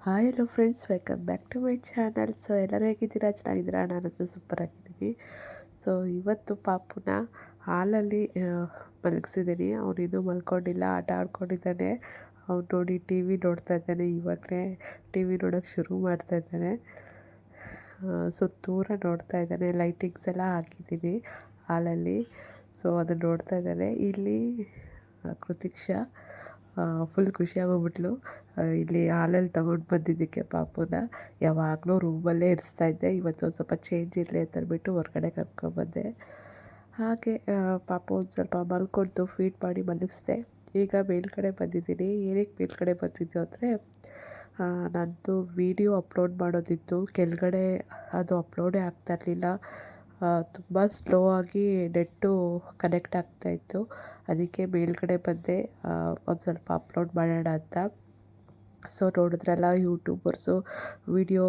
Hi hello friends welcome back to my channel so ಎಲ್ಲರೂ ಹೇಗಿದ್ದೀರಾ? ಚೆನ್ನಾಗಿದ್ದೀರಾ? ನಾನಂತೂ ಸೂಪರ್ ಆಗಿದ್ದೀನಿ. ಸೊ ಇವತ್ತು ಪಾಪುನ ಹಾಲಲ್ಲಿ ಮಲಗಿಸಿದ್ದೀನಿ. ಅವನಿನ್ನೂ ಮಲ್ಕೊಂಡಿಲ್ಲ. ಆಟ ಆಡ್ಕೊಂಡಿದ್ದಾನೆ. ಅವ್ನು ನೋಡಿ ಟಿ ವಿ ನೋಡ್ತಾ ಇದ್ದಾನೆ. ಇವಾಗಲೇ ಟಿ ವಿ ನೋಡೋಕ್ಕೆ ಶುರು ಮಾಡ್ತಾ ಇದ್ದಾನೆ. ಸೊ ದೂರ ನೋಡ್ತಾ ಇದ್ದಾನೆ. ಲೈಟಿಂಗ್ಸ್ ಎಲ್ಲ ಹಾಕಿದ್ದೀನಿ ಹಾಲಲ್ಲಿ. ಸೊ ಅದನ್ನು ನೋಡ್ತಾ ಇದ್ದಾನೆ. ಇಲ್ಲಿ ಕೃತಿಕ್ಷಾ. ಫುಲ್ ಖುಷಿಯಾಗೋಗ್ಬಿಟ್ಲು ಇಲ್ಲಿ ಹಾಲಲ್ಲಿ ತಗೊಂಡು ಬಂದಿದ್ದಕ್ಕೆ ಪಾಪುನ. ಯಾವಾಗಲೂ ರೂಮಲ್ಲೇ ಇರಿಸ್ತಾಯಿದ್ದೆ ಇವತ್ತು ಒಂದು ಸ್ವಲ್ಪ ಚೇಂಜ್ ಇರಲಿ ಅಂತ ಅಂದ್ಬಿಟ್ಟು ಹೊರ್ಗಡೆ ಕರ್ಕೊಂಬಂದೆ ಹಾಗೆ ಪಾಪು ಒಂದು ಸ್ವಲ್ಪ ಮಲ್ಕೊಂಡು ಫೀಡ್ ಮಾಡಿ ಮಲಗಿಸ್ದೆ. ಈಗ ಮೇಲ್ಗಡೆ ಬಂದಿದ್ದೀನಿ. ಏನಕ್ಕೆ ಮೇಲ್ಗಡೆ ಬಂದಿದ್ದು ಅಂದರೆ ನನ್ನದು ವೀಡಿಯೋ ಅಪ್ಲೋಡ್ ಮಾಡೋದಿತ್ತು. ಕೆಳಗಡೆ ಅದು ಅಪ್ಲೋಡೇ ಆಗ್ತಾ ಇರಲಿಲ್ಲ. ತುಂಬ ಸ್ಲೋ ಆಗಿ ನೆಟ್ಟು ಕನೆಕ್ಟ್ ಆಗ್ತಾ ಇತ್ತು. ಅದಕ್ಕೆ ಮೇಲ್ಗಡೆ ಬಂದೆ. ಒಂದು ಸ್ವಲ್ಪ ಅಪ್ಲೋಡ್ ಮಾಡೋಣ ಅಂತ. ಸೊ ನೋಡಿದ್ರಲ್ಲ ಯೂಟ್ಯೂಬರ್ಸು ವಿಡಿಯೋ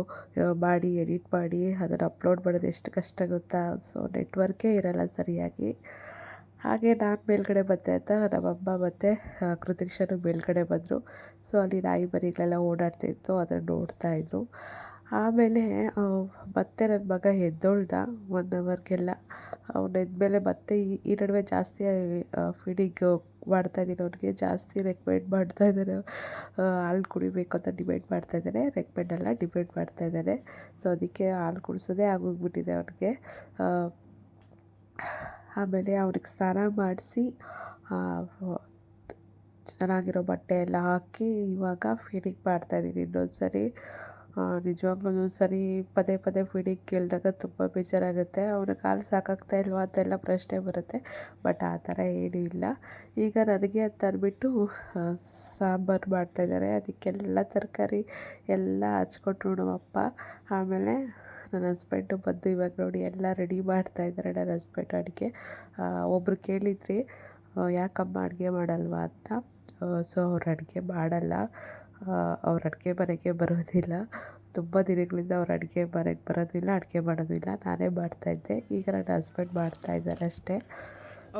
ಮಾಡಿ ಎಡಿಟ್ ಮಾಡಿ, ಅದನ್ನು ಅಪ್ಲೋಡ್ ಮಾಡೋದು ಎಷ್ಟು ಕಷ್ಟ ಗೊತ್ತಾ? ಸೊ ನೆಟ್ವರ್ಕೇ ಇರಲ್ಲ ಸರಿಯಾಗಿ. ಹಾಗೆ ನಾನು ಮೇಲ್ಗಡೆ ಬಂದೆ ಅಂತ, ನಮ್ಮಮ್ಮ ಮತ್ತು ಕೃತಿಕ್ಷನು ಮೇಲ್ಗಡೆ ಬಂದರು. ಸೊ ಅಲ್ಲಿ ನಾಯಿ ಮರಿಗಳೆಲ್ಲ ಓಡಾಡ್ತಿತ್ತು ಅದನ್ನು ನೋಡ್ತಾಯಿದ್ರು ಆಮೇಲೆ ಮತ್ತೆ ನನ್ನ ಮಗ ಎದ್ದೊಳ್ದ ಒನ್ ಅವರ್ಗೆಲ್ಲ ಅವ್ನು ಎದ್ಮೇಲೆ ಮತ್ತೆ ಈ ಈ ನಡುವೆ ಜಾಸ್ತಿ ಫೀಡಿಂಗ್ ಮಾಡ್ತಾಯಿದ್ದೀನಿ ಅವ್ನಿಗೆ ಜಾಸ್ತಿ ರೆಕಮೆಂಡ್ ಮಾಡ್ತಾ ಇದ್ದಾರೆ ಹಾಲು ಕುಡಿಬೇಕು ಅಂತ ಡಿಮ್ಯಾಂಡ್ ಮಾಡ್ತಾ ಇದ್ದಾನೆ ರೆಕಮೆಂಡ್ ಅಲ್ಲ ಡಿಮ್ಯಾಂಡ್ ಮಾಡ್ತಾ ಇದ್ದಾನೆ ಸೊ ಅದಕ್ಕೆ ಹಾಲು ಕುಡಿಸೋದೇ ಆಗೋಗ್ಬಿಟ್ಟಿದೆ ಅವ್ನಿಗೆ. ಆಮೇಲೆ ಅವ್ರಿಗೆ ಸ್ನಾನ ಮಾಡಿಸಿ ಚೆನ್ನಾಗಿರೋ ಬಟ್ಟೆ ಎಲ್ಲ ಹಾಕಿ ಇವಾಗ ಫೀಡಿಂಗ್ ಮಾಡ್ತಾಯಿದ್ದೀನಿ ಇನ್ನೊಂದು ಸರಿ ನಿಜವಾಗ್ಲೂ ಸರಿ ಪದೇ ಪದೇ ಫೀಡಿಂಗ್ ಕೇಳಿದಾಗ ತುಂಬ ಬೇಜಾರಾಗುತ್ತೆ. ಅವನ ಕಾಲು ಸಾಕಾಗ್ತಾ ಇಲ್ವಾ ಅಂತೆಲ್ಲ ಪ್ರಶ್ನೆ ಬರುತ್ತೆ. ಬಟ್ ಆ ಥರ ಏನೂ ಇಲ್ಲ. ಈಗ ನನಗೆ ಅಂತ ಅಂದ್ಬಿಟ್ಟು ಸಾಂಬಾರು ಮಾಡ್ತಾಯಿದ್ದಾರೆ ಅದಕ್ಕೆಲ್ಲ ತರಕಾರಿ ಎಲ್ಲ ಹಚ್ಕೊಟ್ರು ನಮ್ಮಪ್ಪ. ಆಮೇಲೆ ನನ್ನ ಹಸ್ಬೆಂಡು ಬಂದು ಇವಾಗ ನೋಡಿ ಎಲ್ಲ ರೆಡಿ ಮಾಡ್ತಾಯಿದ್ದಾರೆ ನನ್ನ ಹಸ್ಬೆಂಡ್ ಅಡುಗೆ. ಒಬ್ಬರು ಕೇಳಿದ್ರಿ ಯಾಕಮ್ಮ ಅಡುಗೆ ಮಾಡಲ್ವಾ? ಅಂತ. ಸೊ, ಅವ್ರು ಅಡುಗೆ ಮಾಡಲ್ಲ. ಅವ್ರು ಅಡುಗೆ ಮನೆಗೆ ಬರೋದಿಲ್ಲ. ತುಂಬ ದಿನಗಳಿಂದ ಅವ್ರು ಅಡುಗೆ ಮನೆಗೆ ಬರೋದಿಲ್ಲ ಅಡುಗೆ ಮಾಡೋದಿಲ್ಲ. ನಾನೇ ಮಾಡ್ತಾಯಿದ್ದೆ ಈಗ ನನ್ನ ಹಸ್ಬೆಂಡ್ ಮಾಡ್ತಾಯಿದ್ದಾರೆ ಅಷ್ಟೇ.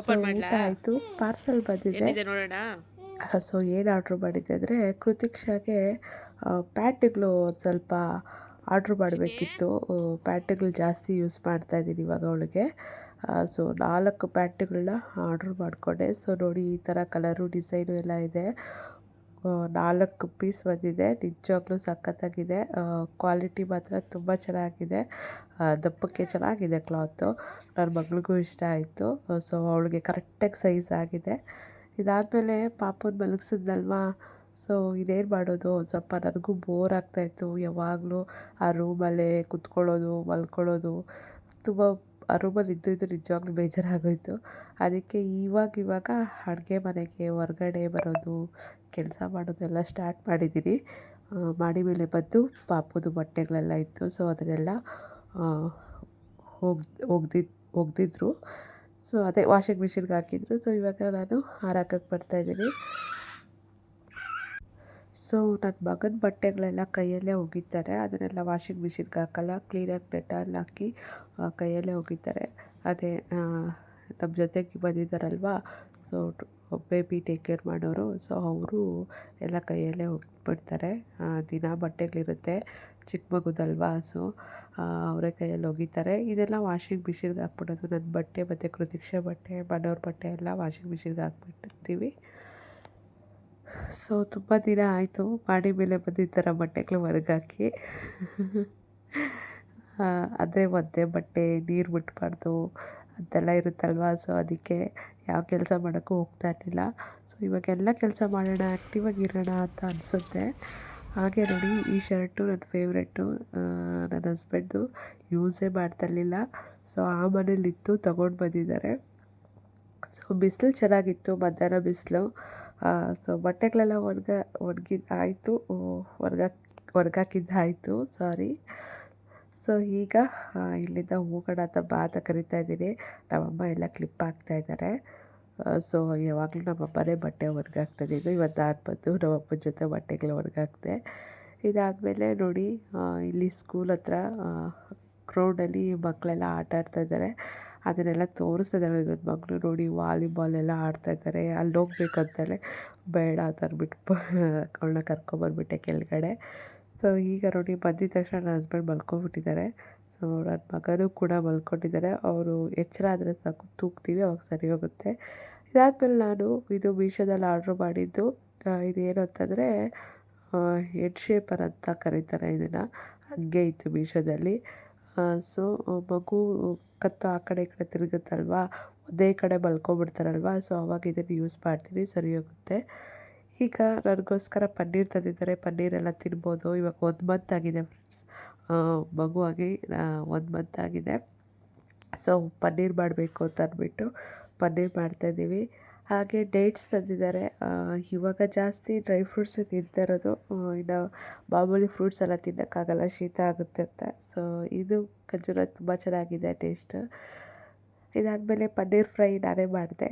ಸೊ ಊಟ ಆಯಿತು. ಪಾರ್ಸಲ್ ಬಂದಿದೆ. ಸೊ ಏನು ಆರ್ಡ್ರ್ ಮಾಡಿದ್ದೆ ಅಂದರೆ ಕೃತಿಕ್ಷಾಗೆ ಪ್ಯಾಂಟ್ಗಳು ಒಂದು ಸ್ವಲ್ಪ ಆರ್ಡ್ರ್ ಮಾಡಬೇಕಿತ್ತು. ಪ್ಯಾಂಟ್ಗಳು ಜಾಸ್ತಿ ಯೂಸ್ ಮಾಡ್ತಾ ಇದ್ದೀನಿ ಇವಾಗ ಅವಳಿಗೆ. ಸೊ ನಾಲ್ಕು ಪ್ಯಾಂಟ್ಗಳನ್ನ ಆರ್ಡ್ರ್ ಮಾಡಿಕೊಂಡೆ. ಸೊ ನೋಡಿ ಈ ಥರ ಕಲರು ಡಿಸೈನು ಎಲ್ಲ ಇದೆ. ನಾಲ್ಕು ಪೀಸ್ ಬಂದಿದೆ. ನಿಜವಾಗ್ಲೂ ಸಖತ್ತಾಗಿದೆ. ಕ್ವಾಲಿಟಿ ಮಾತ್ರ ತುಂಬ ಚೆನ್ನಾಗಿದೆ. ದಪ್ಪಕ್ಕೆ ಚೆನ್ನಾಗಿದೆ ಕ್ಲಾತು. ನನ್ನ ಮಗಳಿಗೂ ಇಷ್ಟ ಆಯಿತು. ಸೊ, ಅವಳಿಗೆ ಕರೆಕ್ಟಾಗಿ ಸೈಜ್ ಆಗಿದೆ. ಇದಾದಮೇಲೆ ಪಾಪನ ಮಲಗಿಸಿದ್ನಲ್ವಾ? ಸೊ, ಇದೇನು ಮಾಡೋದು? ಒಂದು ಸ್ವಲ್ಪ ನನಗೂ ಬೋರ್ ಆಗ್ತಾಯಿತ್ತು ಯಾವಾಗಲೂ ಆ ರೂಮಲ್ಲೇ ಕುತ್ಕೊಳ್ಳೋದು, ಮಲ್ಕೊಳ್ಳೋದು. ತುಂಬ ಆ ರೂಮಲ್ಲಿ ಇದ್ದು ಇದ್ದು ನಿಜವಾಗ್ಲೂ ಬೇಜಾರಾಗೋಯಿತು. ಅದಕ್ಕೆ ಇವಾಗ ಇವಾಗ ಅಡುಗೆ ಮನೆಗೆ ಹೊರ್ಗಡೆ ಬರೋದು ಕೆಲಸ ಮಾಡೋದೆಲ್ಲ ಸ್ಟಾರ್ಟ್ ಮಾಡಿದ್ದೀನಿ ಮಾಡಿ ಮೇಲೆ ಬಂದು ಪಾಪುದು ಬಟ್ಟೆಗಳೆಲ್ಲ ಇತ್ತು. ಸೊ ಅದನ್ನೆಲ್ಲ ಹೋಗ್ ಒಗ್ದಿದ್ದು ಒಗೆದಿದ್ರು ಸೊ ಅದೇ ವಾಷಿಂಗ್ ಮಿಷಿನ್ಗೆ ಹಾಕಿದ್ರು. ಸೊ ಇವಾಗ ನಾನು ಹಾರಾಕಕ್ಕೆ ಬರ್ತಾಯಿದ್ದೀನಿ ಸೊ ನನ್ನ ಮಗನ ಬಟ್ಟೆಗಳೆಲ್ಲ ಕೈಯಲ್ಲೇ ಒಗಿತಾರೆ. ಅದನ್ನೆಲ್ಲ ವಾಷಿಂಗ್ ಮಿಷಿನ್ಗೆ ಹಾಕಲ್ಲ. ಕ್ಲೀನಾಗಿ ಡೆಟಾಲ್ ಹಾಕಿ ಕೈಯಲ್ಲೇ ಒಗಿತಾರೆ. ಅದೇ ನಮ್ಮ ಜೊತೆಗೆ ಬಂದಿದ್ದಾರಲ್ವಾ? ಸೊ ಬೇಬಿ ಟೇಕ್ ಕೇರ್ ಮಾಡೋರು. ಸೊ ಅವರು ಎಲ್ಲ ಕೈಯಲ್ಲೇ ಹೋಗ್ಬಿಡ್ತಾರೆ. ದಿನ ಬಟ್ಟೆಗಳಿರುತ್ತೆ. ಚಿಕ್ಕ ಮಗುದಲ್ವಾ? ಸೊ ಅವರೇ ಕೈಯಲ್ಲಿ ಒಗಿತಾರೆ. ಇದೆಲ್ಲ ವಾಷಿಂಗ್ ಮಿಷಿನ್ಗೆ ಹಾಕ್ಬಿಡೋದು. ನನ್ನ ಬಟ್ಟೆ ಮತ್ತು ಕೃತಿಕ್ಷ ಬಟ್ಟೆ ಮನೆಯವ್ರ ಬಟ್ಟೆ ಎಲ್ಲ ವಾಷಿಂಗ್ ಮಿಷಿನ್ಗೆ ಹಾಕ್ಬಿಟ್ಟಿರ್ತೀವಿ. ಸೊ ತುಂಬ ದಿನ ಆಯಿತು. ಮಾಡಿ ಮೇಲೆ ಬಂದಿದ್ದ ಥರ ಬಟ್ಟೆಗಳು ಹೊರಗಾಕಿ ಅದೇ ಒದ್ದೆ ಬಟ್ಟೆ, ನೀರು ಮುಟ್ಬಾರ್ದು. ಅಂತೆಲ್ಲ ಇರುತ್ತಲ್ವ? ಸೊ ಅದಕ್ಕೆ ಯಾವ ಕೆಲಸ ಮಾಡೋಕ್ಕೂ ಹೋಗ್ತಾ ಇರಲಿಲ್ಲ. ಸೊ ಇವಾಗೆಲ್ಲ ಕೆಲಸ ಮಾಡೋಣ ಆ್ಯಕ್ಟಿವಾಗಿ ಇರೋಣ ಅಂತ ಅನಿಸುತ್ತೆ. ಹಾಗೆ ನೋಡಿ, ಈ ಶರ್ಟು ನನ್ನ ಫೇವ್ರೆಟ್ಟು ನನ್ನ ಹಸ್ಬೆಂಡ್ದು ಯೂಸೇ ಮಾಡ್ತಾ ಇರಲಿಲ್ಲ. ಸೊ ಆ ಮನೇಲಿತ್ತು, ತೊಗೊಂಡು ಬಂದಿದ್ದಾರೆ. ಸೊ ಬಿಸಿಲು ಚೆನ್ನಾಗಿತ್ತು, ಮಧ್ಯಾಹ್ನ ಬಿಸಿಲು. ಸೊ ಬಟ್ಟೆಗಳೆಲ್ಲ ಒಣಗ ಒಣಗಿದ್ದಾಯಿತು ಒಣಗಾಕಿ ಒಣಗಾಕಿದ್ದಾಯಿತು ಸಾರಿ ಸೊ ಈಗ ಇಲ್ಲಿಂದ ಹೋಗೋಣ ಅಂತ ಬಾ ಅಂತ ಕರಿತಾ ಇದ್ದೀನಿ. ನಮ್ಮಮ್ಮ ಎಲ್ಲ ಕ್ಲಿಪ್ ಹಾಕ್ತಾಯಿದ್ದಾರೆ ಸೊ ಯಾವಾಗಲೂ ನಮ್ಮಮ್ಮನೇ ಬಟ್ಟೆ ಒಣಗಾಕ್ತಿದ್ದು ಇವತ್ತು ನಾನು ಬಂದು ನಮ್ಮಪ್ಪನ ಜೊತೆ ಬಟ್ಟೆಗಳು ಇದಾದ ಇದಾದಮೇಲೆ ನೋಡಿ ಇಲ್ಲಿ ಸ್ಕೂಲ್ ಹತ್ರ ಗ್ರೌಂಡಲ್ಲಿ ಮಕ್ಕಳೆಲ್ಲ ಆಟ ಆಡ್ತಾ ಇದ್ದಾರೆ. ಅದನ್ನೆಲ್ಲ ತೋರಿಸ್ತಿದ್ದಾಳೆ ನನ್ನ ಮಗಳು. ನೋಡಿ, ವಾಲಿಬಾಲ್ ಎಲ್ಲ ಆಡ್ತಾಯಿದ್ದಾರೆ ಅಲ್ಲಿ ಹೋಗ್ಬೇಕಂತಾಳೆ ಬೇಡ ಅಂತ ಅಂದ್ಬಿಟ್ಟು, ಅವಳನ್ನ ಕರ್ಕೊಂಬಂದ್ಬಿಟ್ಟೆ ಕೆಳಗಡೆ. ಸೊ ಈಗ ನೋಡಿ ಬಂದಿದ್ದ ತಕ್ಷಣ ನನ್ನ ಹಸ್ಬೆಂಡ್ ಮಲ್ಕೊಂಡ್ಬಿಟ್ಟಿದ್ದಾರೆ. ಸೊ ನನ್ನ ಮಗನೂ ಕೂಡ ಮಲ್ಕೊಂಡಿದ್ದಾರೆ. ಅವರು ಎಚ್ಚರ ಆದರೆ ಸಾಕು, ತೂಗ್ತೀವಿ, ಅವಾಗ ಸರಿ ಹೋಗುತ್ತೆ. ಇದಾದಮೇಲೆ ನಾನು ಇದು ಮೀಶೋದಲ್ಲಿ ಆರ್ಡ್ರ್ ಮಾಡಿದ್ದು ಇದೇನು ಅಂತಂದರೆ ಹೆಡ್ ಶೇಪರ್ ಅಂತ ಕರೀತಾರೆ ಇದನ್ನು. ಹಾಗೆ ಇತ್ತು ಮೀಶೋದಲ್ಲಿ. ಸೊ ಮಗು ಕತ್ತು ಆ ಕಡೆ ಈ ಕಡೆ ತಿರುಗುತ್ತಲ್ವಾ? ಒಂದೇ ಕಡೆ ಮಲ್ಕೊಂಬಿಡ್ತಾರಲ್ವ ಸೊ ಅವಾಗ ಇದನ್ನು ಯೂಸ್ ಮಾಡ್ತೀನಿ, ಸರಿ ಹೋಗುತ್ತೆ. ಈಗ ನನಗೋಸ್ಕರ ಪನ್ನೀರ್ ತಂದಿದ್ದಾರೆ. ಪನ್ನೀರೆಲ್ಲ ತಿನ್ಬೋದು. ಇವಾಗ ಒಂದು ಮಂತ್ ಆಗಿದೆ ಫ್ರೆಂಡ್ಸ್ ಮಗುವಾಗಿ ಒಂದು ಮಂತ್ ಆಗಿದೆ. ಸೊ ಪನ್ನೀರ್ ಮಾಡಬೇಕು ಅಂತ ಅಂದ್ಬಿಟ್ಟು ಪನ್ನೀರ್ ಮಾಡ್ತಾಯಿದ್ದೀವಿ ಹಾಗೆ ಡೇಟ್ಸ್ ತಂದಿದ್ದಾರೆ. ಇವಾಗ ಜಾಸ್ತಿ ಡ್ರೈ ಫ್ರೂಟ್ಸ್ ತಿಂತಾ ಇರೋದು. ಇನ್ನು ಮಾಮೂಲಿ ಫ್ರೂಟ್ಸ್ ಎಲ್ಲ ತಿನ್ನೋಕ್ಕಾಗಲ್ಲ. ಶೀತ ಆಗುತ್ತೆ ಅಂತ. ಸೊ ಇದು ಖಜೂರ ತುಂಬ ಚೆನ್ನಾಗಿದೆ ಟೇಸ್ಟ್ ಇದಾದಮೇಲೆ ಪನ್ನೀರ್ ಫ್ರೈ ನಾನೇ ಮಾಡಿದೆ.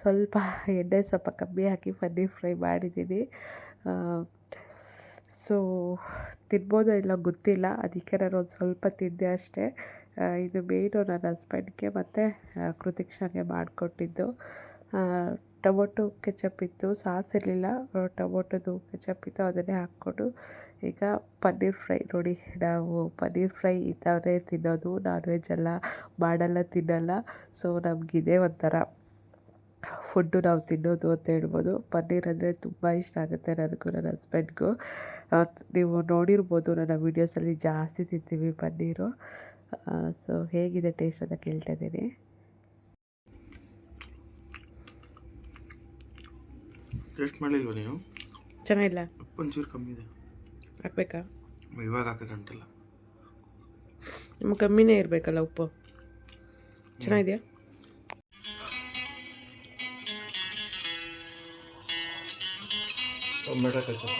ಸ್ವಲ್ಪ ಎಣ್ಣೆ ಸ್ವಲ್ಪ ಕಮ್ಮಿ ಹಾಕಿ ಪನ್ನೀರ್ ಫ್ರೈ ಮಾಡಿದ್ದೀನಿ. ಸೊ, ತಿನ್ಬೋದೋ ಇಲ್ಲ ಗೊತ್ತಿಲ್ಲ, ಅದಕ್ಕೆ ನಾನು ಒಂದು ಸ್ವಲ್ಪ ತಿಂದೆ ಅಷ್ಟೇ. ಇದು ಮೇಯ್ನು ನನ್ನ ಹಸ್ಬೆಂಡ್ಗೆ ಮತ್ತು ಕೃತಿಕ್ಷಾಗೆ ಮಾಡಿಕೊಟ್ಟಿದ್ದು. ಟೊಮೊಟೊ ಕೆಚಪ್ ಇತ್ತು, ಸಾಸ್ ಇರಲಿಲ್ಲ, ಟೊಮೊಟೊದು ಕೆಚಪ್ ಇತ್ತು, ಅದನ್ನೇ ಹಾಕ್ಕೊಂಡು ಈಗ ಪನ್ನೀರ್ ಫ್ರೈ ನೋಡಿ. ನಾವು ಪನ್ನೀರ್ ಫ್ರೈ ಈ ತಿನ್ನೋದು, ನಾನ್ ವೆಜ್ ಎಲ್ಲ ಮಾಡಲ್ಲ, ತಿನ್ನಲ್ಲ, ಸೊ ನಮಗಿದೆ ಒಂಥರ. ಫುಡ್ಡು ನಾವು ತಿನ್ನೋದು ಅಂತ ಹೇಳ್ಬೋದು. ಪನ್ನೀರ್ ಅಂದರೆ ತುಂಬ ಇಷ್ಟ ಆಗುತ್ತೆ ನನಗೂ ನನ್ನ ಹಸ್ಬೆಂಡ್ಗೂ. ನೀವು ನೋಡಿರ್ಬೋದು ನನ್ನ ವೀಡಿಯೋಸಲ್ಲಿ ಜಾಸ್ತಿ ತಿಂತೀವಿ ಪನ್ನೀರು. ಸೊ ಹೇಗಿದೆ ಟೇಸ್ಟ್ ಅಂತ ಕೇಳ್ತಾ ಇದ್ದೀನಿ. ಟೇಸ್ಟ್ ನೀವು? ಚೆನ್ನಾಗಿಲ್ಲ. ಒಂಚೂರು ಕಮ್ಮಿ ಇದೆ. ಹಾಕ್ಬೇಕಾ? ಇವಾಗ ಹಾಕಿದ್ರೆ ಅಂಟಲ್ಲ. ನಿಮ್ಗೆ ಕಮ್ಮಿನೇ ಇರಬೇಕಲ್ಲ ಉಪ್ಪು. ಚೆನ್ನಾಗಿದೆಯಾ? ಟೊಮೆಟೊ ಕೆಚಪ್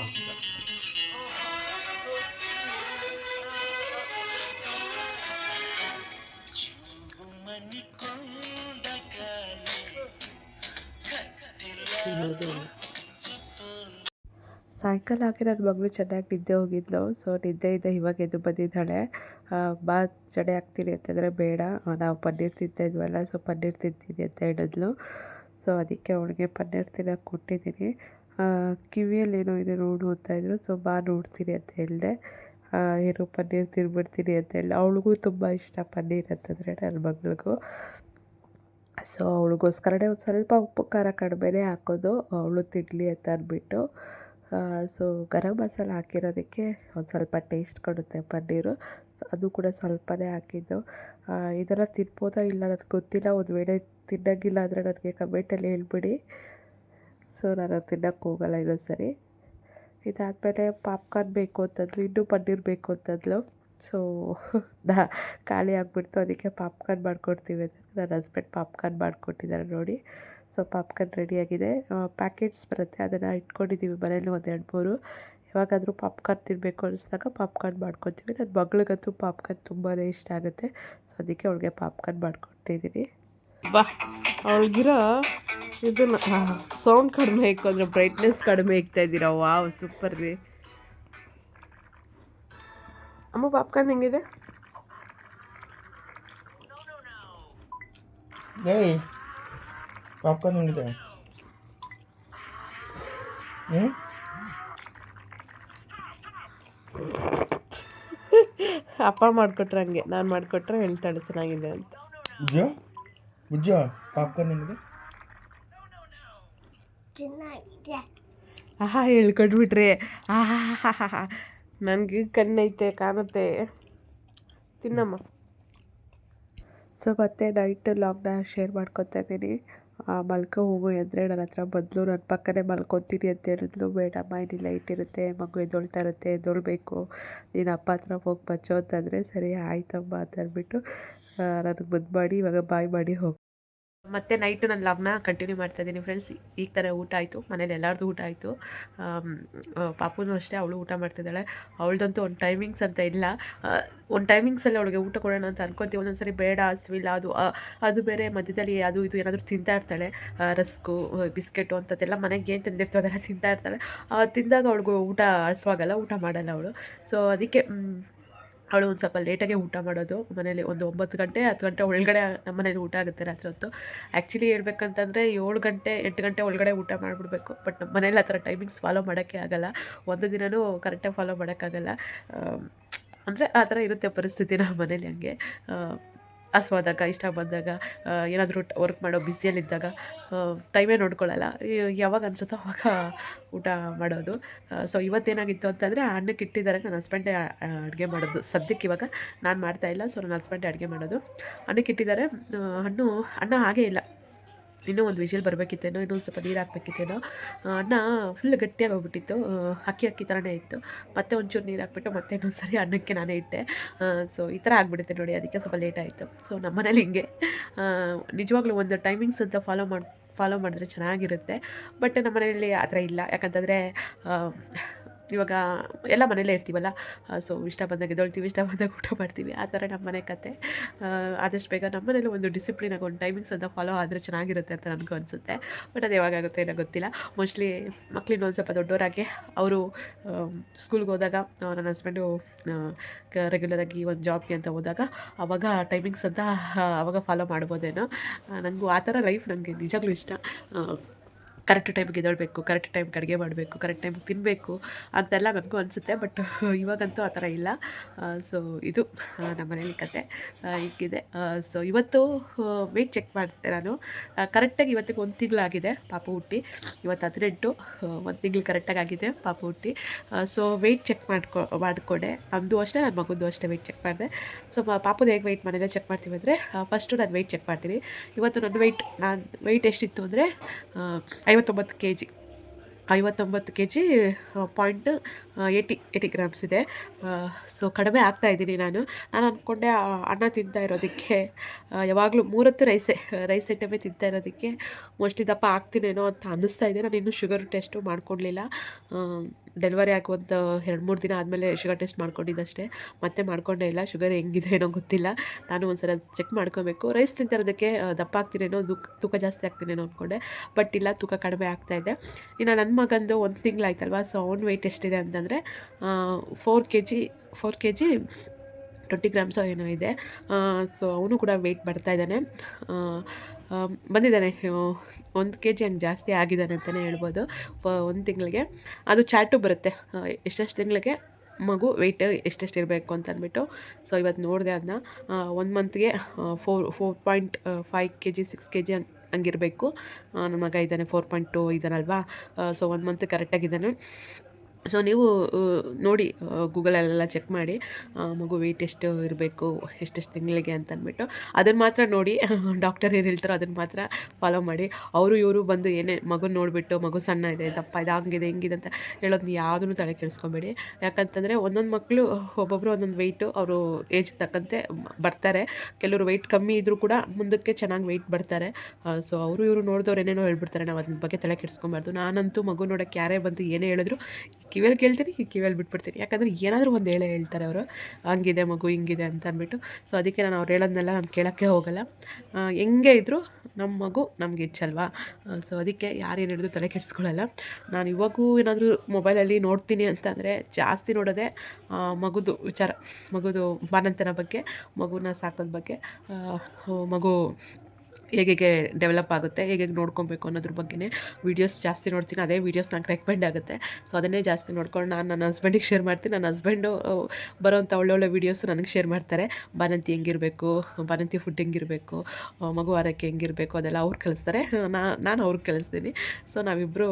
ಸಾಯಂಕಾಲ ಹಾಕಿ ನನ್ನ ಮಗಳು ಚೆನ್ನಾಗಿ ನಿದ್ದೆ ಹೋಗಿದ್ಲು. ಸೊ ನಿದ್ದೆಯಿಂದ ಇವಾಗ ಎದ್ದು ಬಂದಿದ್ದಾಳೆ. ಬಾ ಚಡೆ ಹಾಕ್ತೀನಿ ಅಂತಂದರೆ ಬೇಡ. ನಾವು ಪನ್ನೀರ್ ತಿಂತಾ ಇದ್ವಲ್ಲ ಸೊ ಪನ್ನೀರ್ ತಿಂತೀನಿ ಅಂತ ಹೇಳಿದ್ಲು. ಸೊ ಅದಕ್ಕೆ ಅವಳಿಗೆ ಪನ್ನೀರ್ ತಿನ್ನೋಕೆ ಕೊಟ್ಟಿದ್ದೀನಿ. ಕಿವಿಯಲ್ಲಿ ಏನೋ ಇದೆ ನೋಡು ಅಂತ ಇದ್ದರು ಸೊ ಬಾ ನೋಡ್ತೀನಿ ಅಂತ ಹೇಳಿದೆ. ಏನೋ ಪನ್ನೀರ್ ತಿನ್ಬಿಡ್ತೀನಿ ಅಂತ ಹೇಳಿ ಅವಳಿಗೂ ತುಂಬ ಇಷ್ಟ ಪನ್ನೀರ್ ಅಂತಂದರೆ ನನ್ನ ಮಗಳಿಗೂ. ಸೊ ಅವಳಿಗೋಸ್ಕರನೇ ಒಂದು ಸ್ವಲ್ಪ ಉಪ್ಪು, ಖಾರ ಕಡಿಮೆನೇ ಹಾಕೋದು. ಅವಳು ತಿನ್ನಲಿ ಅಂತ ಅಂದ್ಬಿಟ್ಟು ಸೊ ಗರಂ ಮಸಾಲ ಹಾಕಿರೋದಕ್ಕೆ ಒಂದು ಸ್ವಲ್ಪ ಟೇಸ್ಟ್ ಕೊಡುತ್ತೆ ಪನ್ನೀರು. ಅದು ಕೂಡ ಸ್ವಲ್ಪನೇ ಹಾಕಿದ್ದು. ಇದೆಲ್ಲ ತಿನ್ಬೋದಾ ಇಲ್ಲ ನನಗೆ ಗೊತ್ತಿಲ್ಲ. ಒಂದು ವೇಳೆ ತಿನ್ನೋಂಗಿಲ್ಲ ಅಂದರೆ ನನಗೆ ಕಮೆಂಟಲ್ಲಿ ಹೇಳ್ಬಿಡಿ. ಸೊ ನಾನು ತಿನ್ನೋಕ್ಕೆ ಹೋಗಲ್ಲ ಇನ್ನೊಂದು ಸರಿ. ಇದಾದಮೇಲೆ ಪಾಪ್ಕಾರ್ನ್ ಬೇಕು ಅಂತಂದ್ಲು, ಇನ್ನೂ ಪನ್ನೀರ್ ಬೇಕು ಅಂತಂದ್ಲು. ಸೊ ನಾ ಖಾಲಿ ಆಗಿಬಿಡ್ತು, ಅದಕ್ಕೆ ಪಾಪ್ಕಾರ್ನ್ ಮಾಡ್ಕೊಡ್ತೀವಿ ಅಂತ ನನ್ನ ಹಸ್ಬೆಂಡ್ ಪಾಪ್ಕಾರ್ನ್ ಮಾಡಿಕೊಟ್ಟಿದ್ದಾರೆ ನೋಡಿ. ಸೊ ಪಾಪ್ಕಾರ್ನ್ ರೆಡಿಯಾಗಿದೆ ಪ್ಯಾಕೆಟ್ಸ್ ಬರುತ್ತೆ, ಅದನ್ನು ಇಟ್ಕೊಂಡಿದ್ದೀವಿ ಮನೇಲಿ ಒಂದು ಎರಡು ಮೂರು. ಯಾವಾಗಾದರೂ ಪಾಪ್ಕಾರ್ನ್ ತಿನ್ನಬೇಕು ಅನಿಸಿದಾಗ ಪಾಪ್ಕಾರ್ನ್ ಮಾಡ್ಕೊತೀವಿ. ನನ್ನ ಮಗಳಿಗಂತೂ ಪಾಪ್ಕಾರ್ನ್ ತುಂಬಾ ಇಷ್ಟ ಆಗುತ್ತೆ. ಸೊ ಅದಕ್ಕೆ ಅವಳಿಗೆ ಪಾಪ್ಕಾರ್ನ್ ಮಾಡ್ಕೊಡ್ತಿದ್ದೀನಿ ಬಾ ಅವಳಿಗಿರೋ ಇದನ್ನು ಸೌಂಡ್ ಕಡಿಮೆ ಇಕ್ಕು ಅಂದರೆ ಬ್ರೈಟ್ನೆಸ್ ಕಡಿಮೆ ಇಕ್ತಾ ಇದ್ದೀರಾ? ವಾವ್ ಸೂಪರ್ ರೀ. ಅಮ್ಮ ಪಾಪ್ಕಾರ್ನ್ ಹೆಂಗಿದೆ? ಏಯ್ ಪಾಪ್ಕಾರ್ನ್ ಹೆಂಗಿದೆ? ಹ್ಞೂ ಅಪ್ಪ ಮಾಡಿಕೊಟ್ರೆ ಹಂಗೆ ನಾನು ಮಾಡಿಕೊಟ್ರೆ ಹೇಳ್ತಾಳೆ ಚೆನ್ನಾಗಿದೆ ಅಂತ. ಬುಜ್ಜ ಬುಜ್ಜ ಪಾಪ್ಕಾರ್ನ್ ಹೆಂಗಿದೆ? ಆಹಾ ಹೇಳ್ಕೊಟ್ಬಿಟ್ರಿ. ಆಹಾ ನನಗೆ ಕಣ್ಣೈತೆ ಕಾಣುತ್ತೆ. ತಿನ್ನಮ್ಮ. ಸೊ ಮತ್ತೆ ನೈಟ್ ಲಾಗ್ನ ಶೇರ್ ಮಾಡ್ಕೊತಾ ಇದ್ದೀನಿ. ಮಲ್ಕೋ ಹೋಗು ಅಂದರೆ ನನ್ನ ಹತ್ರ ಬದಲು. ನನ್ನ ಪಕ್ಕನೇ ಮಲ್ಕೊತೀನಿ ಅಂತ ಹೇಳಿದ್ಲು. ಬೇಡಮ್ಮ ಇಲ್ಲಿ ಲೈಟ್ ಇರುತ್ತೆ ಮಗು ಎದ್ದೊಳ್ತಾ ಇರುತ್ತೆ ಎದ್ದೊಳ್ಬೇಕು. ನೀನು ಅಪ್ಪ ಹತ್ರ ಹೋಗಿ ಬಚ್ಚೋ ಅಂತಂದರೆ ಸರಿ ಆಯ್ತಮ್ಮ ಅಂತ ಅಂದ್ಬಿಟ್ಟು ನನಗೆ ಮುದ್ದು ಮಾಡಿ ಇವಾಗ ಬಾಯ್ ಮಾಡಿ ಹೋಗಿ ಮತ್ತೆ ನೈಟು ನಾನು ಲಗ್ನ ಕಂಟಿನ್ಯೂ ಮಾಡ್ತಾ ಇದ್ದೀನಿ ಫ್ರೆಂಡ್ಸ್ ಈಗ ಥರ ಊಟ ಆಯಿತು. ಮನೇಲಿ ಎಲ್ಲರದ್ದು ಊಟ ಆಯಿತು. ಪಾಪುನೂ ಅಷ್ಟೇ, ಅವಳು ಊಟ ಮಾಡ್ತಿದ್ದಾಳೆ. ಅವಳದಂತೂ ಒಂದು ಟೈಮಿಂಗ್ಸ್ ಅಂತ ಇಲ್ಲ. ಒಂದು ಟೈಮಿಂಗ್ಸಲ್ಲಿ ಅವಳಿಗೆ ಊಟ ಕೊಡೋಣ ಅಂತ ಅನ್ಕೊತೀವಿ. ಒಂದೊಂದು ಸರಿ ಬೇಡ ಸ್ವಿಲ್ಲ ಅದು ಅದು ಬೇರೆ ಮಧ್ಯದಲ್ಲಿ ಅದು ಇದು ಏನಾದರೂ ತಿಂತಾ ಇರ್ತಾಳೆ. ರಸ್ಕು ಬಿಸ್ಕೆಟು ಅಂಥದ್ದೆಲ್ಲ ಮನೆಗೆ ಏನು ತಿಂದಿರ್ತೀವಿ ಅದೆಲ್ಲ ತಿಂತಾ ಇರ್ತಾಳೆ. ತಿಂದಾಗ ಅವಳಿಗೂ ಊಟ ಹಸುವಾಗಲ್ಲ ಊಟ ಮಾಡಲ್ಲ ಅವಳು. ಸೊ ಅದಕ್ಕೆ ಅವಳು ಒಂದು ಸ್ವಲ್ಪ ಲೇಟಾಗೆ ಊಟ ಮಾಡೋದು, ಮನೇಲಿ ಒಂದು ಒಂಬತ್ತು ಗಂಟೆ, ಹತ್ತು ಗಂಟೆ ಒಳಗಡೆ ನಮ್ಮ ಮನೇಲಿ ಊಟ ಆಗುತ್ತೆ ರಾತ್ರಿ ಹೊತ್ತು. ಆ್ಯಕ್ಚುಲಿ ಹೇಳ್ಬೇಕಂತಂದರೆ ಏಳು ಗಂಟೆ, ಎಂಟು ಗಂಟೆ ಒಳಗಡೆ ಊಟ ಮಾಡಿಬಿಡ್ಬೇಕು ಬಟ್ ನಮ್ಮ ಮನೇಲಿ ಆ ಥರ ಟೈಮಿಂಗ್ಸ್ ಫಾಲೋ ಮಾಡೋಕ್ಕೆ ಆಗಲ್ಲ. ಒಂದು ದಿನವೂ ಕರೆಕ್ಟಾಗಿ ಫಾಲೋ ಮಾಡೋಕ್ಕಾಗಲ್ಲ ಅಂದರೆ ಆ ಥರ ಇರುತ್ತೆ ಪರಿಸ್ಥಿತಿ ನಮ್ಮ ಮನೇಲಿ ಹಂಗೆ. ಹಸ್ವಾದಾಗ ಇಷ್ಟ ಬಂದಾಗ ಏನಾದರೂ ವರ್ಕ್ ಮಾಡೋ ಬಿಸಿಯಲ್ಲಿದ್ದಾಗ ಟೈಮೇ ನೋಡ್ಕೊಳ್ಳಲ್ಲ ಯಾವಾಗ ಅನಿಸುತ್ತೋ ಅವಾಗ ಊಟ ಮಾಡೋದು. ಸೊ ಇವತ್ತೇನಾಗಿತ್ತು ಅಂತಂದರೆ ಅನ್ನಕ್ಕೆ ಇಟ್ಟಿದ್ದಾರೆ. ನನ್ನ ಹಸ್ಬೆಂಡೇ ಅಡುಗೆ ಮಾಡೋದು. ಸದ್ಯಕ್ಕೆ ಇವಾಗ ನಾನು ಮಾಡ್ತಾಯಿಲ್ಲ ಸೊ ನನ್ನ ಹಸ್ಬೆಂಡೇ ಅಡುಗೆ ಮಾಡೋದು. ಅನ್ನಕ್ಕೆ ಇಟ್ಟಿದ್ದಾರೆ. ಹಣ್ಣು ಅನ್ನ ಹಾಗೇ ಇಲ್ಲ. ಇನ್ನೂ ಒಂದು ವಿಷಲ್ ಬರಬೇಕಿತ್ತೇನೋ ಇನ್ನೊಂದು ಸ್ವಲ್ಪ ನೀರು ಹಾಕ್ಬೇಕಿತ್ತೇನೋ ಅನ್ನ ಫುಲ್ ಗಟ್ಟಿಯಾಗಿ ಹೋಗ್ಬಿಟ್ಟಿತ್ತು ಅಕ್ಕಿ ಅಕ್ಕಿ ಥರನೇ ಇತ್ತು. ಮತ್ತೆ ಒಂಚೂರು ನೀರು ಹಾಕ್ಬಿಟ್ಟು ಮತ್ತೆ ಇನ್ನೊಂದು ಸರಿ ಅನ್ನಕ್ಕೆ ನಾನೇ ಇಟ್ಟೆ. ಸೊ ಈ ಥರ ಆಗಿಬಿಡುತ್ತೆ ನೋಡಿ, ಅದಕ್ಕೆ ಸ್ವಲ್ಪ ಲೇಟ್ ಆಯಿತು. ಸೊ ನಮ್ಮ ಮನೇಲಿ ಹಿಂಗೆ ನಿಜವಾಗ್ಲೂ ಒಂದು ಟೈಮಿಂಗ್ಸ್ ಅಂತ ಫಾಲೋ ಮಾಡಿ ಫಾಲೋ ಮಾಡಿದ್ರೆ ಚೆನ್ನಾಗಿರುತ್ತೆ. ಬಟ್ ನಮ್ಮ ಮನೆಯಲ್ಲಿ ಆ ಥರ ಇಲ್ಲ. ಯಾಕಂತಂದರೆ ಇವಾಗ ಎಲ್ಲ ಮನೇಲೇ ಇರ್ತೀವಲ್ಲ ಸೊ ಇಷ್ಟ ಬಂದಾಗ ಎದ್ದೊಳ್ತೀವಿ, ಇಷ್ಟ ಬಂದಾಗ ಊಟ ಮಾಡ್ತೀವಿ. ಆ ಥರ ನಮ್ಮ ಮನೆ ಕತೆ. ಆದಷ್ಟು ಬೇಗ ನಮ್ಮ ಮನೇಲಿ ಒಂದು ಡಿಸಿಪ್ಲಿನಾಗಿ ಒಂದು ಟೈಮಿಂಗ್ಸ್ ಅಂತ ಫಾಲೋ ಆದರೆ ಚೆನ್ನಾಗಿರುತ್ತೆ ಅಂತ ನನಗೂ ಅನಿಸುತ್ತೆ. ಬಟ್ ಅದು ಯಾವಾಗುತ್ತೆ ಏನೋ ಗೊತ್ತಿಲ್ಲ. ಮೋಸ್ಟ್ಲಿ ಮಕ್ಳಿನ ಒಂದು ಸ್ವಲ್ಪ ದೊಡ್ಡವರಾಗಿ ಅವರು ಸ್ಕೂಲ್ಗೆ ಹೋದಾಗ ನನ್ನ ಹಸ್ಬೆಂಡು ರೆಗ್ಯುಲರಾಗಿ ಒಂದು ಜಾಬ್ಗೆ ಅಂತ ಹೋದಾಗ ಅವಾಗ ಟೈಮಿಂಗ್ಸ್ ಅಂತ ಆವಾಗ ಫಾಲೋ ಮಾಡ್ಬೋದೇನೋ. ನನಗೂ ಆ ಥರ ಲೈಫ್ ನನಗೆ ನಿಜಾಗ್ಲೂ ಇಷ್ಟ. ಕರೆಕ್ಟ್ ಟೈಮ್ಗೆ ಎದ್ದೇಳಬೇಕು, ಕರೆಕ್ಟ್ ಟೈಮ್ಗೆ ಅಡುಗೆ ಮಾಡಬೇಕು, ಕರೆಕ್ಟ್ ಟೈಮ್ಗೆ ತಿನ್ನಬೇಕು ಅಂತೆಲ್ಲ ನನಗೂ ಅನಿಸುತ್ತೆ ಬಟ್ ಇವಾಗಂತೂ ಆ ಥರ ಇಲ್ಲ. ಸೊ ಇದು ನಮ್ಮ ಮನೇಲಿ ಕತೆ. ಹೀಗಿದೆ. ಸೊ ಇವತ್ತು ವೆಯ್ಟ್ ಚೆಕ್ ಮಾಡಿದೆ ನಾನು. ಕರೆಕ್ಟಾಗಿ ಇವತ್ತಿಗೆ ಒಂದು ತಿಂಗಳಾಗಿದೆ ಪಾಪ ಹುಟ್ಟಿ. ಇವತ್ತು ಹದಿನೆಂಟು ಒಂದು ತಿಂಗಳು ಕರೆಕ್ಟಾಗಿ ಆಗಿದೆ ಪಾಪ ಹುಟ್ಟಿ. ಸೊ ವೆಯ್ಟ್ ಚೆಕ್ ಮಾಡ್ಕೊ, ಮಾಡಿಕೊಂಡೆ. ಅಂದು ಅಷ್ಟೇ ನನ್ನ ಮಗುದು ಅಷ್ಟೇ ವೆಯ್ಟ್ ಚೆಕ್ ಮಾಡಿದೆ. ಸೊ ಪಾಪದ ಹೇಗೆ ವೆಯ್ಟ್ ಮಾಡಿದೆ ಚೆಕ್ ಮಾಡ್ತೀವಿ ಅಂದರೆ ಫಸ್ಟು ನಾನು ವೆಯ್ಟ್ ಚೆಕ್ ಮಾಡ್ತೀನಿ. ಇವತ್ತು ನನ್ನ ವೆಯ್ಟ್ ನಾನು ವೆಯ್ಟ್ ಎಷ್ಟಿತ್ತು ಅಂದರೆ ಐವತ್ತೊಂಬತ್ತು ಕೆ ಜಿ ಐವತ್ತೊಂಬತ್ತು K G point eighty eighty grams ಇದೆ. ಸೊ ಕಡಿಮೆ ಆಗ್ತಾ ಇದ್ದೀನಿ ನಾನು. ನಾನು ಅಂದ್ಕೊಂಡೆ ಅನ್ನ ತಿಂತಾ ಇರೋದಕ್ಕೆ ಯಾವಾಗಲೂ ಮೂರತ್ತು ರೈಸೇ, ರೈಸ್ ಐಟಮೇ ತಿಂತಾ ಇರೋದಕ್ಕೆ ಮೋಸ್ಟ್ಲಿ ದಪ್ಪ ಆಗ್ತೀನೇನೋ ಅಂತ ಅನ್ನಿಸ್ತಾ ಇದೆ. ನಾನು ಇನ್ನೂ ಶುಗರ್ ಟೆಸ್ಟು ಮಾಡ್ಕೊಳ್ಲಿಲ್ಲ ಡೆಲಿವರಿ ಒಂದು ಎರಡು ಮೂರು ದಿನ ಆದಮೇಲೆ ಶುಗರ್ ಟೆಸ್ಟ್ ಮಾಡ್ಕೊಂಡಿದ್ದಷ್ಟೇ. ಮತ್ತೆ ಮಾಡ್ಕೊಂಡೇ ಇಲ್ಲ. ಶುಗರ್ ಹೆಂಗಿದೆ ಏನೋ ಗೊತ್ತಿಲ್ಲ. ನಾನು ಒಂದ್ಸಲ ಚೆಕ್ ಮಾಡ್ಕೋಬೇಕು. ರೈಸ್ ತಿಂತಿರೋದಕ್ಕೆ ದಪ್ಪ ಆಗ್ತೀನೇನೋ ತೂಕ ತೂಕ ಜಾಸ್ತಿ ಆಗ್ತೀನೇನೋ ಅಂದ್ಕೊಂಡೆ ಬಟ್ ಇಲ್ಲ, ತೂಕ ಕಡಿಮೆ ಇದೆ. ಇನ್ನು ನನ್ನ ಮಗಂದು ಒಂದು ತಿಂಗಳಾಯ್ತಲ್ವ? ಸೊ, ಅವ್ನ ವೆಯ್ಟ್ ಎಷ್ಟಿದೆ ಅಂತಂದರೆ four K G four K G twenty ಗ್ರಾಮ್ಸೋ ಏನೋ ಇದೆ. ಸೊ, ಅವನು ಕೂಡ ವೆಯ್ಟ್ ಬರ್ತಾ ಇದ್ದಾನೆ. ಬಂದಿದ್ದಾನೆ. ಒಂದು ಕೆ ಜಿ ಹಂಗೆ ಜಾಸ್ತಿ ಆಗಿದ್ದಾನೆ ಅಂತಲೇ ಹೇಳ್ಬೋದು. ಒಂದು ತಿಂಗಳಿಗೆ. ಅದು ಚಾಟು ಬರುತ್ತೆ. ಎಷ್ಟೆಷ್ಟು ತಿಂಗಳಿಗೆ ಮಗು ವೆಯ್ಟ್ ಎಷ್ಟೆಷ್ಟು ಇರಬೇಕು ಅಂತ ಅಂದ್ಬಿಟ್ಟು. ಸೊ ಇವತ್ತು ನೋಡಿದೆ ಅದನ್ನ ಒಂದು ಮಂತ್ಗೆ four four point five K G six K G ಹಂಗೆ, ಹಂಗಿರಬೇಕು. ನನ್ನ ಮಗ ಇದ್ದಾನೆ ಫೋರ್ ಪಾಯಿಂಟ್ ಟು ಇದ್ದಾನಲ್ವಾ ಸೊ ಒಂದು ಮಂತ್ ಕರೆಕ್ಟಾಗಿದ್ದಾನೆ ಸೊ ನೀವು ನೋಡಿ ಗೂಗಲಲ್ಲೆಲ್ಲ ಚೆಕ್ ಮಾಡಿ ಮಗು ವೆಯ್ಟ್ ಎಷ್ಟು ಇರಬೇಕು, ಎಷ್ಟೆಷ್ಟು ತಿಂಗಳಿಗೆ ಅಂತ ಅಂದ್ಬಿಟ್ಟು ಅದನ್ನು ಮಾತ್ರ ನೋಡಿ ಡಾಕ್ಟರ್ ಏನು ಹೇಳ್ತಾರೋ ಅದನ್ನು ಮಾತ್ರ ಫಾಲೋ ಮಾಡಿ. ಅವರು, ಇವರು ಬಂದು ಏನೇ ಮಗು ನೋಡಿಬಿಟ್ಟು, ಮಗು ಸಣ್ಣ ಇದೆ, ದಪ್ಪ ಇದೆ, ಹಂಗಿದೆ, ಹಿಂಗಿದೆ ಅಂತ ಹೇಳೋದನ್ನ ಯಾವುದನ್ನು ತಲೆ ಕೆಡಿಸ್ಕೊಬೇಡಿ. ಯಾಕಂತಂದರೆ ಒಂದೊಂದು ಮಕ್ಕಳು ಒಬ್ಬೊಬ್ಬರು ಒಂದೊಂದು ವೆಯ್ಟು ಅವರು ಏಜ್ ತಕ್ಕಂತೆ ಬರ್ತಾರೆ. ಕೆಲವರು ವೆಯ್ಟ್ ಕಮ್ಮಿ ಇದ್ದರೂ ಕೂಡ ಮುಂದಕ್ಕೆ ಚೆನ್ನಾಗಿ ವೆಯ್ಟ್ ಬರ್ತಾರೆ. ಸೊ ಅವರು, ಇವರು ನೋಡಿದವ್ರು ಏನೇನೋ ಹೇಳ್ಬಿಡ್ತಾರೆ. ನಾವು ಅದ್ರ ಬಗ್ಗೆ ತಲೆ ಕೆಡಿಸ್ಕೊಬಾರ್ದು. ನಾನಂತೂ ಮಗು ನೋಡೋಕ್ಕೆ ಯಾರೇ ಬಂದು ಏನೇ ಹೇಳಿದ್ರು ಕಿವಿಯಲ್ಲಿ ಕೇಳ್ತೀನಿ ಈ ಕಿವಿಯಲ್ಲಿ ಬಿಟ್ಬಿಡ್ತೀನಿ. ಯಾಕಂದರೆ ಏನಾದರೂ ಒಂದು ಹೇಳೇ ಹೇಳ್ತಾರೆ ಅವರು. ಹಂಗಿದೆ ಮಗು, ಹಿಂಗಿದೆ ಅಂತ ಅಂದ್ಬಿಟ್ಟು. ಸೊ ಅದಕ್ಕೆ ನಾನು ಅವ್ರು ಹೇಳೋದನ್ನೆಲ್ಲ ನಾನು ಕೇಳೋಕ್ಕೆ ಹೋಗಲ್ಲ. ಹೆಂಗೆ ಇದ್ದರೂ ನಮ್ಮ ಮಗು ನಮ್ಗೆ ಹೆಚ್ಚಲ್ವಾ ಸೊ ಅದಕ್ಕೆ ಯಾರೇನು ಹಿಡಿದು ತಲೆ ಕೆಡಿಸ್ಕೊಳ್ಳಲ್ಲ. ನಾನು ಇವಾಗೂ ಏನಾದರೂ ಮೊಬೈಲಲ್ಲಿ ನೋಡ್ತೀನಿ ಅಂತಂದರೆ ಜಾಸ್ತಿ ನೋಡೋದೇ ಮಗುದು ವಿಚಾರ, ಮಗುದು ಬಾಣಂತನ ಬಗ್ಗೆ, ಮಗುನ ಸಾಕೋದ ಬಗ್ಗೆ ಮಗು ಹೇಗೆ ಡೆವಲಪ್ ಆಗುತ್ತೆ ಹೇಗೆ ನೋಡ್ಕೊಬೇಕು ಅನ್ನೋದ್ರ ಬಗ್ಗೆನೇ ವೀಡಿಯೋಸ್ ಜಾಸ್ತಿ ನೋಡ್ತೀನಿ. ಅದೇ ವೀಡಿಯೋಸ್ ನಂಗೆ ರೆಕಮೆಂಡ್ ಆಗುತ್ತೆ. ಸೊ ಅದನ್ನೇ ಜಾಸ್ತಿ ನೋಡ್ಕೊಂಡು ನಾನು ನನ್ನ ಹಸ್ಬೆಂಡಿಗೆ ಶೇರ್ ಮಾಡ್ತೀನಿ. ನನ್ನ ಹಸ್ಬೆಂಡು ಬರೋವಂಥ ಒಳ್ಳೊಳ್ಳೆ ವೀಡಿಯೋಸ್ ನನಗೆ ಶೇರ್ ಮಾಡ್ತಾರೆ. ಬಾಣಂತಿ ಹೆಂಗಿರಬೇಕು ಬಾಣಂತಿ ಫುಡ್ ಹೆಂಗಿರಬೇಕು ಮಗು ಆರೋಗ್ಯ ಹೆಂಗಿರಬೇಕು, ಅದೆಲ್ಲ ಅವ್ರು ಕಲಿಸ್ತಾರೆ ನಾ, ನಾನು ಅವ್ರಿಗೆ ಕಲಿಸ್ತೀನಿ ಸೊ ನಾವಿಬ್ಬರು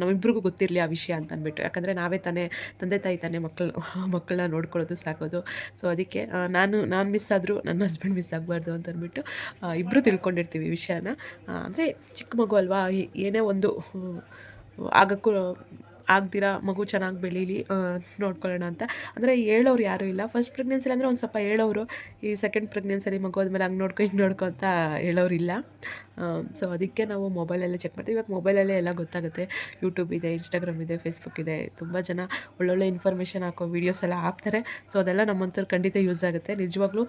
ನಮ್ಮಿಬ್ಬರಿಗೂ ಗೊತ್ತಿರಲಿ ಆ ವಿಷಯ ಅಂತ ಅಂದ್ಬಿಟ್ಟು. ಯಾಕಂದರೆ ನಾವೇ ತಾನೇ, ತಂದೆ ತಾಯಿ ತಾನೇ ಮಕ್ಕಳು ಮಕ್ಕಳನ್ನ ನೋಡ್ಕೊಳ್ಳೋದು ಸಾಕೋದು. ಸೊ ಅದಕ್ಕೆ ನಾನು ನಾನು ಮಿಸ್ ಆದರೂ ನನ್ನ ಹಸ್ಬೆಂಡ್ ಮಿಸ್ ಆಗಬಾರ್ದು ಅಂತ ಅಂದ್ಬಿಟ್ಟು ಇಬ್ಬರು ತಿಳ್ಕೊಂಡಿರ್ತೀವಿ. ಈ ವಿಷಯನ. ಅಂದರೆ ಚಿಕ್ಕ ಮಗು ಅಲ್ವಾ ಏನೇ ಒಂದು ಆಗಕ್ಕೂ, ಆಗ್ದಿರ, ಮಗು ಚೆನ್ನಾಗಿ ಬೆಳೀಲಿ ನೋಡ್ಕೊಳ್ಳೋಣ ಅಂತ. ಅಂದರೆ ಹೇಳೋರು ಯಾರೂ ಇಲ್ಲ. ಫಸ್ಟ್ ಪ್ರೆಗ್ನೆನ್ಸಿಲಿ ಅಂದರೆ ಒಂದು ಸ್ವಲ್ಪ ಹೇಳೋರು, ಈ ಸೆಕೆಂಡ್ ಪ್ರೆಗ್ನೆನ್ಸಲ್ಲಿ ಮಗು ಆದಮೇಲೆ ಹಂಗೆ ನೋಡ್ಕೊ, ಹಿಂಗೆ ನೋಡ್ಕೊ ಅಂತ ಹೇಳೋರು ಇಲ್ಲ. ಸೊ ಅದಕ್ಕೆ ನಾವು ಮೊಬೈಲಲ್ಲೇ ಚೆಕ್ ಮಾಡ್ತೀವಿ. ಇವಾಗ ಮೊಬೈಲಲ್ಲೇ ಎಲ್ಲ ಗೊತ್ತಾಗುತ್ತೆ. ಯೂಟ್ಯೂಬ್ ಇದೆ ಇನ್ಸ್ಟಾಗ್ರಾಮ್ ಇದೆ ಫೇಸ್ಬುಕ್ ಇದೆ. ತುಂಬ ಜನ ಒಳ್ಳೊಳ್ಳೆ ಇನ್ಫಾರ್ಮೇಷನ್ ಹಾಕೋ ವೀಡಿಯೋಸ್ ಎಲ್ಲ ಹಾಕ್ತಾರೆ. ಸೊ ಅದೆಲ್ಲ ನಮ್ಮಂಥವ್ರು ಖಂಡಿತ ಯೂಸ್ ಆಗುತ್ತೆ. ನಿಜವಾಗ್ಲೂ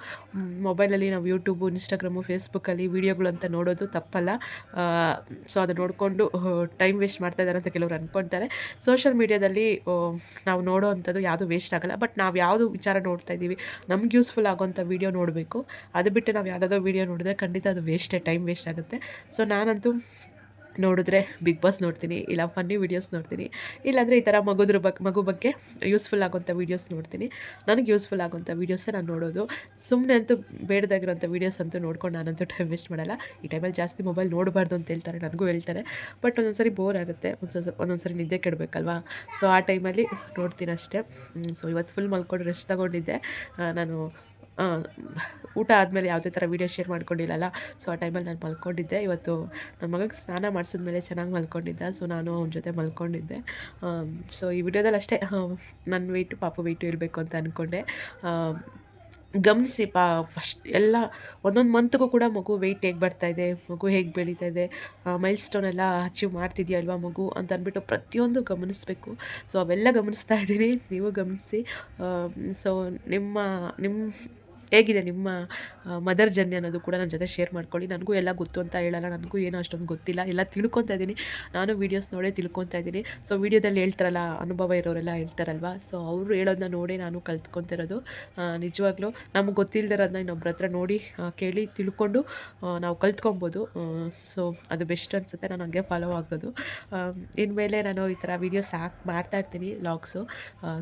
ಮೊಬೈಲಲ್ಲಿ ನಾವು ಯೂಟ್ಯೂಬು ಇನ್ಸ್ಟಾಗ್ರಾಮು ಫೇಸ್ಬುಕ್ಕಲ್ಲಿ ವೀಡಿಯೋಗಳು ಅಂತ ನೋಡೋದು ತಪ್ಪಲ್ಲ. ಸೊ ಅದು ನೋಡಿಕೊಂಡು ಟೈಮ್ ವೇಸ್ಟ್ ಮಾಡ್ತಾ ಇದ್ದಾರೆ ಅಂತ ಕೆಲವರು ಅಂದ್ಕೊಳ್ತಾರೆ ಸೋಷಿಯಲ್ ಮೀಡ್ಯಾದಲ್ಲಿ ನಾವು ನೋಡೋ ಅಂಥದ್ದು ಯಾವುದು ವೇಸ್ಟ್ ಆಗಲ್ಲ. ಬಟ್ ನಾವು ಯಾವುದು ವಿಚಾರ ನೋಡ್ತಾ ಇದ್ದೀವಿ, ನಮ್ಗೆ ಯೂಸ್ಫುಲ್ ಆಗೋಂಥ ವೀಡಿಯೋ ನೋಡಬೇಕು. ಅದು ಬಿಟ್ಟು ನಾವು ಯಾವುದಾದ್ರು ವೀಡಿಯೋ ನೋಡಿದ್ರೆ ಖಂಡಿತ ಅದು ವೇಸ್ಟೇ ಟೈಮ್ ವೇಸ್ಟ್ ಆಗುತ್ತೆ. ಸೊ ನಾನಂತೂ ನೋಡಿದ್ರೆ ಬಿಗ್ ಬಾಸ್ ನೋಡ್ತೀನಿ, ಇಲ್ಲ ಫನ್ನಿ ವೀಡಿಯೋಸ್ ನೋಡ್ತೀನಿ. ಇಲ್ಲಾಂದರೆ ಈ ಥರ ಮಗುದ್ರ ಬಗ್ಗೆ ಮಗು ಬಗ್ಗೆ ಯೂಸ್ಫುಲ್ ಆಗೋಂಥ ವೀಡಿಯೋಸ್ ನೋಡ್ತೀನಿ. ನನಗೆ ಯೂಸ್ಫುಲ್ ಆಗೋಂಥ ವೀಡಿಯೋಸೇ ನಾನು ನೋಡೋದು. ಸುಮ್ಮನೆ ಅಂತೂ ಬೇಡದಾಗಿರೋಂಥ ವೀಡಿಯೋಸ್ ಅಂತೂ ನೋಡ್ಕೊಂಡು ನಾನಂತೂ ಟೈಮ್ ವೇಸ್ಟ್ ಮಾಡಲ್ಲ. ಈ ಟೈಮಲ್ಲಿ ಜಾಸ್ತಿ ಮೊಬೈಲ್ ನೋಡಬಾರ್ದು ಅಂತ ಹೇಳ್ತಾರೆ, ನನಗೂ ಹೇಳ್ತಾರೆ. ಬಟ್ ಒಂದೊಂದು ಸರಿ ಬೋರ್ ಆಗುತ್ತೆ. ಒಂದೊಂದು ಸರಿ ನಿದ್ದೆ ಕೆಡಬೇಕಲ್ವಾ? ಸೊ ಆ ಟೈಮಲ್ಲಿ ನೋಡ್ತೀನಿ ಅಷ್ಟೇ. ಸೊ ಇವತ್ತು ಫುಲ್ ಮಲ್ಕೊಂಡು ರೆಸ್ಟ್ ತಗೊಂಡಿದ್ದೆ. ನಾನು ಊಟ ಆದಮೇಲೆ ಯಾವುದೇ ಥರ ವೀಡಿಯೋ ಶೇರ್ ಮಾಡ್ಕೊಂಡಿಲ್ಲಲ್ಲ. ಸೊ ಆ ಟೈಮಲ್ಲಿ ನಾನು ಮಲ್ಕೊಂಡಿದ್ದೆ. ಇವತ್ತು ನನ್ನ ಮಗಗೆ ಸ್ನಾನ ಮಾಡಿಸಿದ್ಮೇಲೆ ಚೆನ್ನಾಗಿ ಮಲ್ಕೊಂಡಿದ್ದೆ. ಸೊ ನಾನು ಅವನ ಜೊತೆ ಮಲ್ಕೊಂಡಿದ್ದೆ. ಸೊ ಈ ವಿಡಿಯೋದಲ್ಲಿ ಅಷ್ಟೇ ನನ್ನ ವೆಯ್ಟು ಪಾಪು ವೆಯ್ಟು ಇರಬೇಕು ಅಂತ ಅಂದ್ಕೊಂಡೆ ಗಮನಿಸಿ, ಪಾ ಫಸ್ಟ್ ಎಲ್ಲ ಒಂದೊಂದು ಮಂತ್ಗೂ ಕೂಡ ಮಗು ವೆಯ್ಟ್ ಹೇಗೆ ಇದೆ, ಮಗು ಹೇಗೆ ಬೆಳೀತಾ ಇದೆ ಮೈಲ್ ಸ್ಟೋನ್ ಎಲ್ಲ ಅಚೀವ್ ಮಾಡ್ತಿದೆಯಾ ಅಲ್ವಾ ಮಗು ಅಂತ ಅಂದ್ಬಿಟ್ಟು ಪ್ರತಿಯೊಂದು ಗಮನಿಸಬೇಕು. ಸೊ ಅವೆಲ್ಲ ಗಮನಿಸ್ತಾ ಇದ್ದೀನಿ. ನೀವು ಗಮನಿಸಿ. ಸೊ ನಿಮ್ಮ ನಿಮ್ಮ ಹೇಗಿದೆ ನಿಮ್ಮ ಮದರ್ ಜರ್ನಿ ಅನ್ನೋದು ಕೂಡ ನನ್ನ ಜೊತೆ ಶೇರ್ ಮಾಡ್ಕೊಳ್ಳಿ. ನನಗೂ ಎಲ್ಲ ಗೊತ್ತು ಅಂತ ಹೇಳಲ್ಲ, ನನಗೂ ಏನೋ ಅಷ್ಟೊಂದು ಗೊತ್ತಿಲ್ಲ. ಎಲ್ಲ ತಿಳ್ಕೊತಾ ಇದ್ದೀನಿ. ನಾನು ವೀಡಿಯೋಸ್ ನೋಡೇ ತಿಳ್ಕೊತಾ ಇದ್ದೀನಿ. ಸೊ ವೀಡಿಯೋದಲ್ಲಿ ಹೇಳ್ತಾರಲ್ಲ, ಅನುಭವ ಇರೋರೆಲ್ಲ ಹೇಳ್ತಾರಲ್ವ? ಸೊ ಅವರು ಹೇಳೋದನ್ನ ನೋಡಿ ನಾನು ಕಲ್ತ್ಕೊತಿರೋದು. ನಿಜವಾಗ್ಲೂ ನಮಗೆ ಗೊತ್ತಿಲ್ಲದಿರೋದನ್ನ ಇನ್ನೊಬ್ರ ಹತ್ರ ನೋಡಿ ಕೇಳಿ ತಿಳ್ಕೊಂಡು ನಾವು ಕಲ್ತ್ಕೊಬೋದು. ಸೊ ಅದು ಬೆಸ್ಟ್ ಅನಿಸುತ್ತೆ. ನಾನು ಹಂಗೆ ಫಾಲೋ ಆಗೋದು. ಇನ್ಮೇಲೆ ನಾನು ಈ ಥರ ವೀಡಿಯೋಸ್ ಹಾಕಿ, ಮಾಡ್ತಾ ಇರ್ತೀನಿ ಲಾಗ್ಸು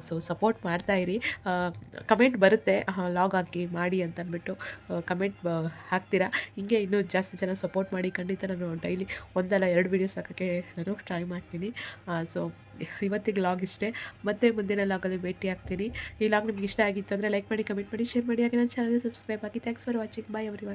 ಸೊ ಸಪೋರ್ಟ್ ಮಾಡ್ತಾ ಇರಿ. ಕಮೆಂಟ್ ಬರುತ್ತೆ. ಲಾಗ್ ಹಾಕಿ ಮಾಡಿ ಅಂತ ಅಂದ್ಬಿಟ್ಟು ಕಮೆಂಟ್ ಹಾಕ್ತೀರಾ? ಹಿಂಗೆ ಇನ್ನೂ ಜಾಸ್ತಿ ಜನ ಸಪೋರ್ಟ್ ಮಾಡಿ ಖಂಡಿತ ನಾನು ಡೈಲಿ ಒಂದಲ್ಲ ಎರಡು ವೀಡಿಯೋಸ್ ಹಾಕೋಕ್ಕೆ ನಾನು ಟ್ರೈ ಮಾಡ್ತೀನಿ. ಸೊ ಇವತ್ತಿಗೆ ಲಾಗ್ ಇಷ್ಟೇ. ಮತ್ತೆ ಮುಂದಿನ ಲಾಗಲ್ಲಿ ಭೇಟಿ ಆಗ್ತೀನಿ. ಈ ಲಾಗ್ ನಿಮ್ಗೆ ಇಷ್ಟ ಆಗಿತ್ತು ಅಂದರೆ ಲೈಕ್ ಮಾಡಿ ಕಮೆಂಟ್ ಮಾಡಿ ಶೇರ್ ಮಾಡಿ. ಹಾಗೆ ನನ್ನ ಚಾನಲ್ಗೆ ಸಬ್ಸ್ಕ್ರೈಬ್ ಆಗಿ. Thanks for watching bye every